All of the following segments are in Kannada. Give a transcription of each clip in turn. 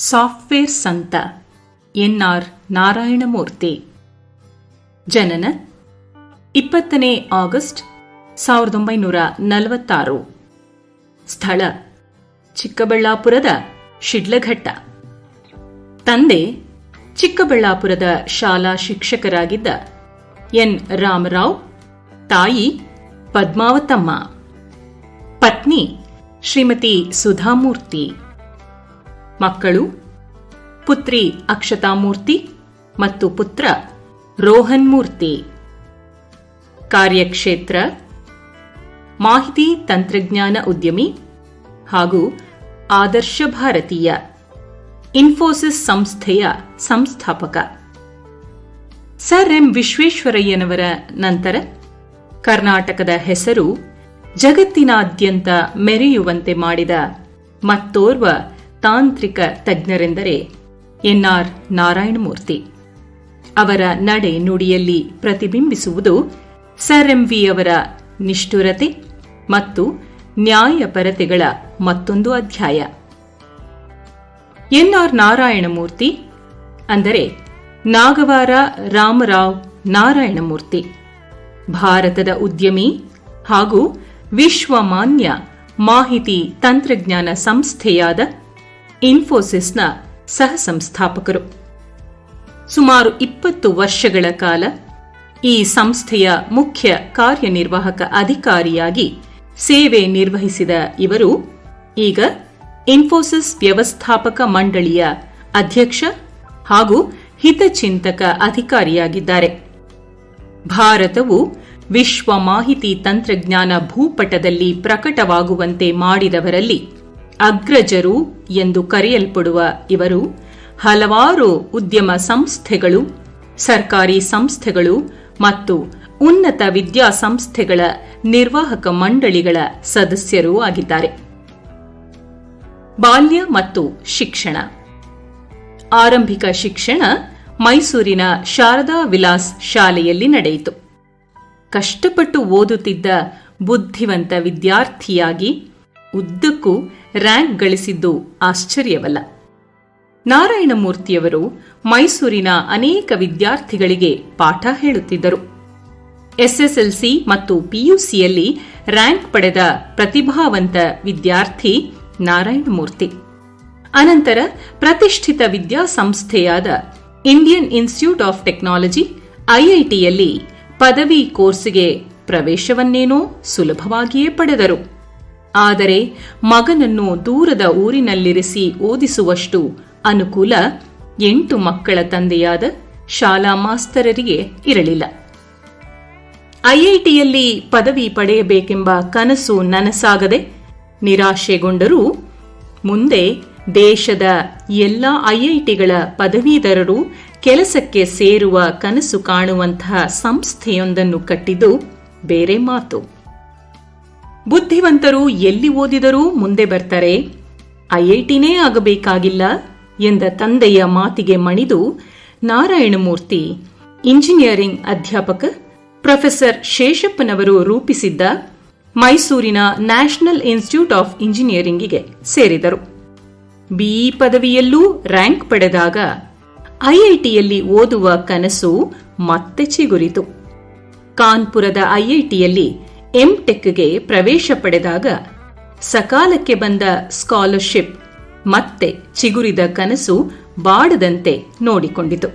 ಸಾಫ್ಟ್ವೇರ್ ಸಂತ. N R Narayana Murthy. ಜನನ ಇಪ್ಪತ್ತನೇ ಆಗಸ್ಟ್ ಸಾವಿರದ ಒಂಬೈನೂರ ನಲವತ್ತಾರು. ಸ್ಥಳ ಚಿಕ್ಕಬಳ್ಳಾಪುರದ ಶಿಡ್ಲಘಟ್ಟ. ತಂದೆ ಚಿಕ್ಕಬಳ್ಳಾಪುರದ ಶಾಲಾ ಶಿಕ್ಷಕರಾಗಿದ್ದ ಎನ್. ರಾಮರಾವ್. ತಾಯಿ ಪದ್ಮಾವತಮ್ಮ. ಪತ್ನಿ ಶ್ರೀಮತಿ ಸುಧಾಮೂರ್ತಿ. ಮಕ್ಕಳು, ಪುತ್ರಿ ಅಕ್ಷತಾಮೂರ್ತಿ ಮತ್ತು ಪುತ್ರ ರೋಹನ್ ಮೂರ್ತಿ ಕಾರ್ಯಕ್ಷೇತ್ರ, ಮಾಹಿತಿ ತಂತ್ರಜ್ಞಾನ ಉದ್ಯಮಿ ಹಾಗೂ ಆದರ್ಶ ಭಾರತೀಯ, ಇನ್ಫೋಸಿಸ್ ಸಂಸ್ಥೆಯ ಸಂಸ್ಥಾಪಕ. ಸರ್ ಎಂ ವಿಶ್ವೇಶ್ವರಯ್ಯನವರ ನಂತರ ಕರ್ನಾಟಕದ ಹೆಸರು ಜಗತ್ತಿನಾದ್ಯಂತ ಮೆರೆಯುವಂತೆ ಮಾಡಿದ ಮತ್ತೋರ್ವ ತಾಂತ್ರಿಕ ತಜ್ಞರೆಂದರೆ ಎನ್ಆರ್ ನಾರಾಯಣಮೂರ್ತಿ. ಅವರ ನಡೆ ನುಡಿಯಲ್ಲಿ ಪ್ರತಿಬಿಂಬಿಸುವುದು ಸರ್ ಎಂವಿ ಅವರ ನಿಷ್ಠುರತೆ ಮತ್ತು ನ್ಯಾಯಪರತೆಗಳ ಮತ್ತೊಂದು ಅಧ್ಯಾಯ. ಎನ್ಆರ್ ನಾರಾಯಣಮೂರ್ತಿ ಅಂದರೆ ನಾಗವಾರ ರಾಮರಾವ್ ನಾರಾಯಣಮೂರ್ತಿ. ಭಾರತದ ಉದ್ಯಮಿ ಹಾಗೂ ವಿಶ್ವಮಾನ್ಯ ಮಾಹಿತಿ ತಂತ್ರಜ್ಞಾನ ಸಂಸ್ಥೆಯಾದ ಇನ್ಫೋಸಿಸ್ನ ಸಹ ಸಂಸ್ಥಾಪಕರು. ಸುಮಾರು ಇಪ್ಪತ್ತು ವರ್ಷಗಳ ಕಾಲ ಈ ಸಂಸ್ಥೆಯ ಮುಖ್ಯ ಕಾರ್ಯನಿರ್ವಾಹಕ ಅಧಿಕಾರಿಯಾಗಿ ಸೇವೆ ನಿರ್ವಹಿಸಿದ ಇವರು. ಈಗ ಇನ್ಫೋಸಿಸ್ ವ್ಯವಸ್ಥಾಪಕ ಮಂಡಳಿಯ ಅಧ್ಯಕ್ಷ ಹಾಗೂ ಹಿತಚಿಂತಕ ಅಧಿಕಾರಿಯಾಗಿದ್ದಾರೆ. ಭಾರತವು ವಿಶ್ವ ಮಾಹಿತಿ ತಂತ್ರಜ್ಞಾನ ಭೂಪಟದಲ್ಲಿ ಪ್ರಕಟವಾಗುವಂತೆ ಮಾಡಿದವರಲ್ಲಿ ಅಗ್ರಜರು ಎಂದು ಕರೆಯಲ್ಪಡುವ ಇವರು ಹಲವಾರು ಉದ್ಯಮ ಸಂಸ್ಥೆಗಳು, ಸರ್ಕಾರಿ ಸಂಸ್ಥೆಗಳು ಮತ್ತು ಉನ್ನತ ವಿದ್ಯಾಸಂಸ್ಥೆಗಳ ನಿರ್ವಾಹಕ ಮಂಡಳಿಗಳ ಸದಸ್ಯರೂ ಆಗಿದ್ದಾರೆ. ಬಾಲ್ಯ ಮತ್ತು ಶಿಕ್ಷಣ. ಆರಂಭಿಕ ಶಿಕ್ಷಣ ಮೈಸೂರಿನ ಶಾರದಾ ವಿಲಾಸ್ ಶಾಲೆಯಲ್ಲಿ ನಡೆಯಿತು. ಕಷ್ಟಪಟ್ಟು ಓದುತ್ತಿದ್ದ ಬುದ್ಧಿವಂತ ವಿದ್ಯಾರ್ಥಿಯಾಗಿ ಉದ್ದಕ್ಕೂ ರ್ಯಾಂಕ್ ಗಳಿಸಿದ್ದು ಆಶ್ಚರ್ಯವಲ್ಲ. ನಾರಾಯಣಮೂರ್ತಿಯವರು ಮೈಸೂರಿನ ಅನೇಕ ವಿದ್ಯಾರ್ಥಿಗಳಿಗೆ ಪಾಠ ಹೇಳುತ್ತಿದ್ದರು. ಎಸ್ಎಸ್ಎಲ್ಸಿ ಮತ್ತು ಪಿಯುಸಿಯಲ್ಲಿ ರ್ಯಾಂಕ್ ಪಡೆದ ಪ್ರತಿಭಾವಂತ ವಿದ್ಯಾರ್ಥಿ ನಾರಾಯಣಮೂರ್ತಿ. ಅನಂತರ ಪ್ರತಿಷ್ಠಿತ ವಿದ್ಯಾಸಂಸ್ಥೆಯಾದ ಇಂಡಿಯನ್ ಇನ್ಸ್ಟಿಟ್ಯೂಟ್ ಆಫ್ ಟೆಕ್ನಾಲಜಿ ಐಐಟಿಯಲ್ಲಿ ಪದವಿ ಕೋರ್ಸ್ಗೆ ಪ್ರವೇಶವನ್ನೇನೋ ಸುಲಭವಾಗಿಯೇ ಪಡೆದರು. ಆದರೆ ಮಗನನ್ನು ದೂರದ ಊರಿನಲ್ಲಿರಿಸಿ ಓದಿಸುವಷ್ಟು ಅನುಕೂಲ ಎಂಟು ಮಕ್ಕಳ ತಂದೆಯಾದ ಶಾಲಾ ಮಾಸ್ತರರಿಗೆ ಇರಲಿಲ್ಲ. ಐಐಟಿಯಲ್ಲಿ ಪದವಿ ಪಡೆಯಬೇಕೆಂಬ ಕನಸು ನನಸಾಗದೆ ನಿರಾಶೆಗೊಂಡರೂ ಮುಂದೆ ದೇಶದ ಎಲ್ಲ ಐಐಟಿಗಳ ಪದವೀಧರರು ಕೆಲಸಕ್ಕೆ ಸೇರುವ ಕನಸು ಕಾಣುವಂತಹ ಸಂಸ್ಥೆಯೊಂದನ್ನು ಕಟ್ಟಿದ್ದು ಬೇರೆ ಮಾತು. ಬುದ್ಧಿವಂತರು ಎಲ್ಲಿ ಓದಿದರೂ ಮುಂದೆ ಬರ್ತಾರೆ? ಐಐಟಿನೇ ಆಗಬೇಕಾಗಿಲ್ಲ? ಎಂದ ತಂದೆಯ ಮಾತಿಗೆ ಮಣಿದು ನಾರಾಯಣಮೂರ್ತಿ, ಇಂಜಿನಿಯರಿಂಗ್ ಅಧ್ಯಾಪಕ ಪ್ರೊಫೆಸರ್ ಶೇಷಪ್ಪನವರು ರೂಪಿಸಿದ್ದ ಮೈಸೂರಿನ ನ್ಯಾಷನಲ್ ಇನ್ಸ್ಟಿಟ್ಯೂಟ್ ಆಫ್ ಇಂಜಿನಿಯರಿಂಗ್ಗೆ ಸೇರಿದರು. ಬಿಇ ಪದವಿಯಲ್ಲೂ ರ್ಯಾಂಕ್ ಪಡೆದಾಗ ಐಐಟಿಯಲ್ಲಿ ಓದುವ ಕನಸು ಮತ್ತೆ ಚಿಗುರಿತು. ಕಾನ್ಪುರದ ಐಐಟಿಯಲ್ಲಿ ಎಂಟೆಕ್ಗೆ ಪ್ರವೇಶ ಪಡೆದಾಗ ಸಕಾಲಕ್ಕೆ ಬಂದ ಸ್ಕಾಲರ್ಶಿಪ್ ಮತ್ತೆ ಚಿಗುರಿದ ಕನಸು ಬಾಡದಂತೆ ನೋಡಿಕೊಂಡಿತು.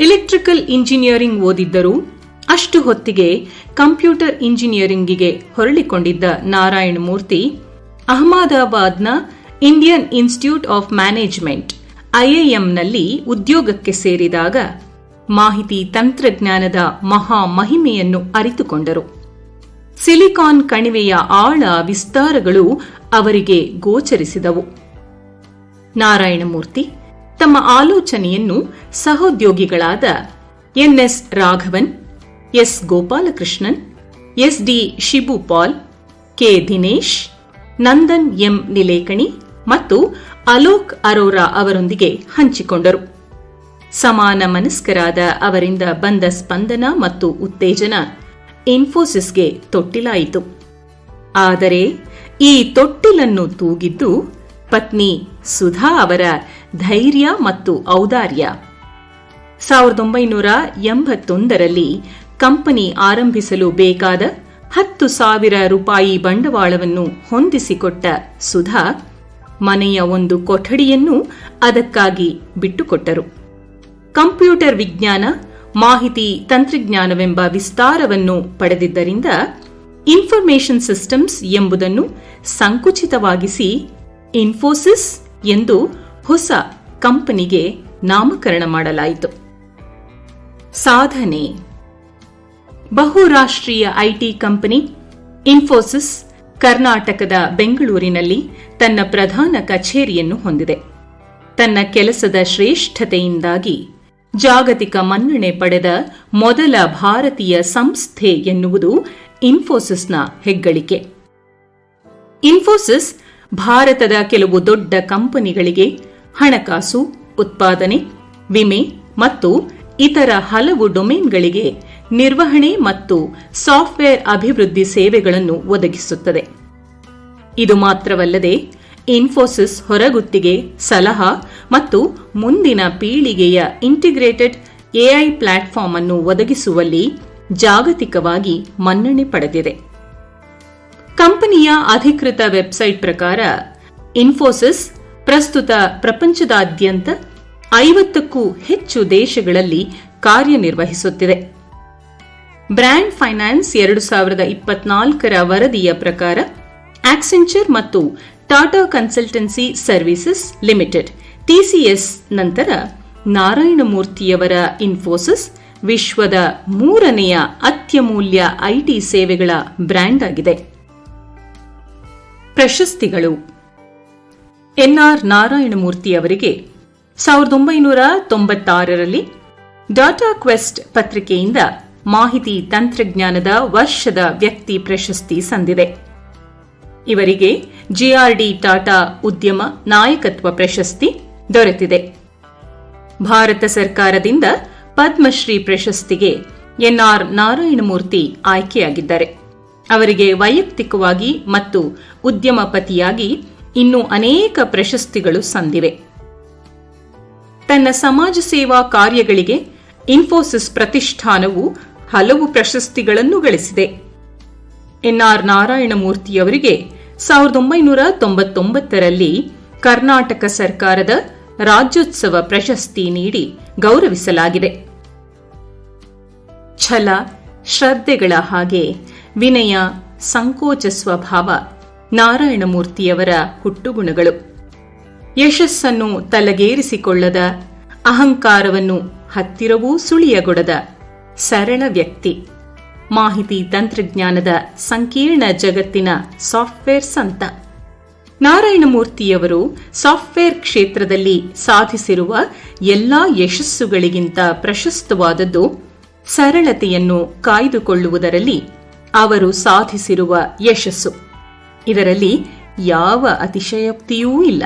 ಎಲೆಕ್ಟ್ರಿಕಲ್ ಇಂಜಿನಿಯರಿಂಗ್ ಓದಿದ್ದರೂ ಅಷ್ಟು ಹೊತ್ತಿಗೆ ಕಂಪ್ಯೂಟರ್ ಇಂಜಿನಿಯರಿಂಗಿಗೆ ಹೊರಳಿಕೊಂಡಿದ್ದ ನಾರಾಯಣ ಮೂರ್ತಿ ಅಹಮದಾಬಾದ್ನ ಇಂಡಿಯನ್ ಇನ್ಸ್ಟಿಟ್ಯೂಟ್ ಆಫ್ ಮ್ಯಾನೇಜ್ಮೆಂಟ್ ಐಐಎಂನಲ್ಲಿ ಉದ್ಯೋಗಕ್ಕೆ ಸೇರಿದಾಗ ಮಾಹಿತಿ ತಂತ್ರಜ್ಞಾನದ ಮಹಾ ಮಹಿಮೆಯನ್ನು ಅರಿತುಕೊಂಡರು. ಸಿಲಿಕಾನ್ ಕಣಿವೆಯ ಆಳ ವಿಸ್ತಾರಗಳು ಅವರಿಗೆ ಗೋಚರಿಸಿದವು. ನಾರಾಯಣಮೂರ್ತಿ ತಮ್ಮ ಆಲೋಚನೆಯನ್ನು ಸಹೋದ್ಯೋಗಿಗಳಾದ N S Raghavan, S Gopalakrishnan, S D Shibulal K Dinesh, Nandan M Nilekani ಮತ್ತು ಅಲೋಕ್ ಅರೋರಾ ಅವರೊಂದಿಗೆ ಹಂಚಿಕೊಂಡರು. ಸಮಾನ ಮನಸ್ಕರಾದ ಅವರಿಂದ ಬಂದ ಸ್ಪಂದನ ಮತ್ತು ಉತ್ತೇಜನ ಇನ್ಫೋಸಿಸ್ಗೆ ತೊಟ್ಟಿಲಾಯಿತು. ಆದರೆ ಈ ತೊಟ್ಟಿಲನ್ನು ತೂಗಿದ್ದು ಪತ್ನಿ ಸುಧಾ ಅವರ ಧೈರ್ಯ ಮತ್ತು ಔದಾರ್ಯ. ಸಾವಿರದ ಒಂಬೈನೂರ ಎಂಬತ್ತೊಂದರಲ್ಲಿ ಕಂಪನಿ ಆರಂಭಿಸಲು ಬೇಕಾದ ಹತ್ತು ಸಾವಿರ ರೂಪಾಯಿ ಬಂಡವಾಳವನ್ನು ಹೊಂದಿಸಿಕೊಟ್ಟ ಸುಧಾ ಮನೆಯ ಒಂದು ಕೊಠಡಿಯನ್ನು ಅದಕ್ಕಾಗಿ ಬಿಟ್ಟುಕೊಟ್ಟರು. ಕಂಪ್ಯೂಟರ್ ವಿಜ್ಞಾನ, ಮಾಹಿತಿ ತಂತ್ರಜ್ಞಾನವೆಂಬ ವಿಸ್ತಾರವನ್ನು ಪಡೆದಿದ್ದರಿಂದ ಇನ್ಫರ್ಮೇಷನ್ ಸಿಸ್ಟಮ್ಸ್ ಎಂಬುದನ್ನು ಸಂಕುಚಿತವಾಗಿಸಿ ಇನ್ಫೋಸಿಸ್ ಎಂದು ಹೊಸ ಕಂಪನಿಗೆ ನಾಮಕರಣ ಮಾಡಲಾಯಿತು. ಸಾಧನೆ. ಬಹುರಾಷ್ಟ್ರೀಯ ಐಟಿ ಕಂಪನಿ ಇನ್ಫೋಸಿಸ್ ಕರ್ನಾಟಕದ ಬೆಂಗಳೂರಿನಲ್ಲಿ ತನ್ನ ಪ್ರಧಾನ ಕಚೇರಿಯನ್ನು ಹೊಂದಿದೆ. ತನ್ನ ಕೆಲಸದ ಶ್ರೇಷ್ಠತೆಯಿಂದಾಗಿ ಜಾಗತಿಕ ಮನ್ನಣೆ ಪಡೆದ ಮೊದಲ ಭಾರತೀಯ ಸಂಸ್ಥೆ ಎನ್ನುವುದು ಇನ್ಫೋಸಿಸ್ನ ಹೆಗ್ಗಳಿಕೆ. ಇನ್ಫೋಸಿಸ್ ಭಾರತದ ಕೆಲವು ದೊಡ್ಡ ಕಂಪನಿಗಳಿಗೆ ಹಣಕಾಸು, ಉತ್ಪಾದನೆ, ವಿಮೆ ಮತ್ತು ಇತರ ಹಲವು ಡೊಮೇನ್ಗಳಿಗೆ ನಿರ್ವಹಣೆ ಮತ್ತು ಸಾಫ್ಟ್ವೇರ್ ಅಭಿವೃದ್ಧಿ ಸೇವೆಗಳನ್ನು ಒದಗಿಸುತ್ತದೆ. ಇದು ಮಾತ್ರವಲ್ಲದೆ ಇನ್ಫೋಸಿಸ್ ಹೊರಗುತ್ತಿಗೆ ಸಲಹಾ ಮತ್ತು ಮುಂದಿನ ಪೀಳಿಗೆಯ ಇಂಟಿಗ್ರೇಟೆಡ್ ಎಐ ಪ್ಲಾಟ್ಫಾರ್ಮ್ ಅನ್ನು ಒದಗಿಸುವಲ್ಲಿ ಜಾಗತಿಕವಾಗಿ ಮನ್ನಣೆ ಪಡೆದಿದೆ. ಕಂಪನಿಯ ಅಧಿಕೃತ ವೆಬ್ಸೈಟ್ ಪ್ರಕಾರ, ಇನ್ಫೋಸಿಸ್ ಪ್ರಸ್ತುತ ಪ್ರಪಂಚದಾದ್ಯಂತ ಐವತ್ತಕ್ಕೂ ಹೆಚ್ಚು ದೇಶಗಳಲ್ಲಿ ಕಾರ್ಯನಿರ್ವಹಿಸುತ್ತಿದೆ. ಬ್ರ್ಯಾಂಡ್ ಫೈನಾನ್ಸ್ ಎರಡು ಸಾವಿರದ ಇಪ್ಪತ್ನಾಲ್ಕರ ವರದಿಯ ಪ್ರಕಾರ, ಆಕ್ಸೆಂಚರ್ ಮತ್ತು Tata Consultancy Services Limited. TCS ನಂತರ ನಾರಾಯಣಮೂರ್ತಿಯವರ ಇನ್ಫೋಸಿಸ್ ವಿಶ್ವದ ಮೂರನೆಯ ಅತ್ಯಮೂಲ್ಯ ಐಟಿ ಸೇವೆಗಳ ಬ್ರ್ಯಾಂಡ್ ಆಗಿದೆ. ಪ್ರಶಸ್ತಿಗಳು. ಎನ್ಆರ್ ನಾರಾಯಣಮೂರ್ತಿ ಅವರಿಗೆ ಸಾವಿರದ ಒಂಬೈನೂರ ತೊಂಬತ್ತಾರರಲ್ಲಿ ಡಾಟಾ ಕ್ವೆಸ್ಟ್ ಪತ್ರಿಕೆಯಿಂದ ಮಾಹಿತಿ ತಂತ್ರಜ್ಞಾನದ ವರ್ಷದ ವ್ಯಕ್ತಿ ಪ್ರಶಸ್ತಿ ಸಂದಿದೆ. ಇವರಿಗೆ ಜಿಆರ್ಡಿ ಟಾಟಾ ಉದ್ಯಮ ನಾಯಕತ್ವ ಪ್ರಶಸ್ತಿ ದೊರೆತಿದೆ. ಭಾರತ ಸರ್ಕಾರದಿಂದ ಪದ್ಮಶ್ರೀ ಪ್ರಶಸ್ತಿಗೆ ಎನ್ಆರ್ ನಾರಾಯಣಮೂರ್ತಿ ಆಯ್ಕೆಯಾಗಿದ್ದಾರೆ. ಅವರಿಗೆ ವೈಯಕ್ತಿಕವಾಗಿ ಮತ್ತು ಉದ್ಯಮಪತಿಯಾಗಿ ಇನ್ನೂ ಅನೇಕ ಪ್ರಶಸ್ತಿಗಳು ಸಂದಿವೆ. ತನ್ನ ಸಮಾಜ ಸೇವಾ ಕಾರ್ಯಗಳಿಗೆ ಇನ್ಫೋಸಿಸ್ ಪ್ರತಿಷ್ಠಾನವು ಹಲವು ಪ್ರಶಸ್ತಿಗಳನ್ನು ಗಳಿಸಿದೆ. ಎನ್ಆರ್ ನಾರಾಯಣಮೂರ್ತಿಯವರಿಗೆ ಸಾವಿರದ ಒಂಬೈನೂರ ತೊಂಬತ್ತೊಂಬತ್ತರಲ್ಲಿ ಕರ್ನಾಟಕ ಸರ್ಕಾರದ ರಾಜ್ಯೋತ್ಸವ ಪ್ರಶಸ್ತಿ ನೀಡಿ ಗೌರವಿಸಲಾಗಿದೆ. ಛಲ, ಶ್ರದ್ಧೆಗಳ ಹಾಗೆ ವಿನಯ, ಸಂಕೋಚ ಸ್ವಭಾವ ನಾರಾಯಣಮೂರ್ತಿಯವರ ಹುಟ್ಟುಗುಣಗಳು. ಯಶಸ್ಸನ್ನು ತಲಗೇರಿಸಿಕೊಳ್ಳದ, ಅಹಂಕಾರವನ್ನು ಹತ್ತಿರವೂ ಸುಳಿಯಗೊಡದ ಸರಳ ವ್ಯಕ್ತಿ. ಮಾಹಿತಿ ತಂತ್ರಜ್ಞಾನದ ಸಂಕೀರ್ಣ ಜಗತ್ತಿನ ಸಾಫ್ಟ್ವೇರ್ ಸಂತ. ನಾರಾಯಣಮೂರ್ತಿಯವರು ಸಾಫ್ಟ್ವೇರ್ ಕ್ಷೇತ್ರದಲ್ಲಿ ಸಾಧಿಸಿರುವ ಎಲ್ಲಾ ಯಶಸ್ಸುಗಳಿಗಿಂತ ಪ್ರಶಸ್ತವಾದದ್ದು ಸರಳತೆಯನ್ನು ಕಾಯ್ದುಕೊಳ್ಳುವುದರಲ್ಲಿ ಅವರು ಸಾಧಿಸಿರುವ ಯಶಸ್ಸು. ಇದರಲ್ಲಿ ಯಾವ ಅತಿಶಯೋಕ್ತಿಯೂ ಇಲ್ಲ.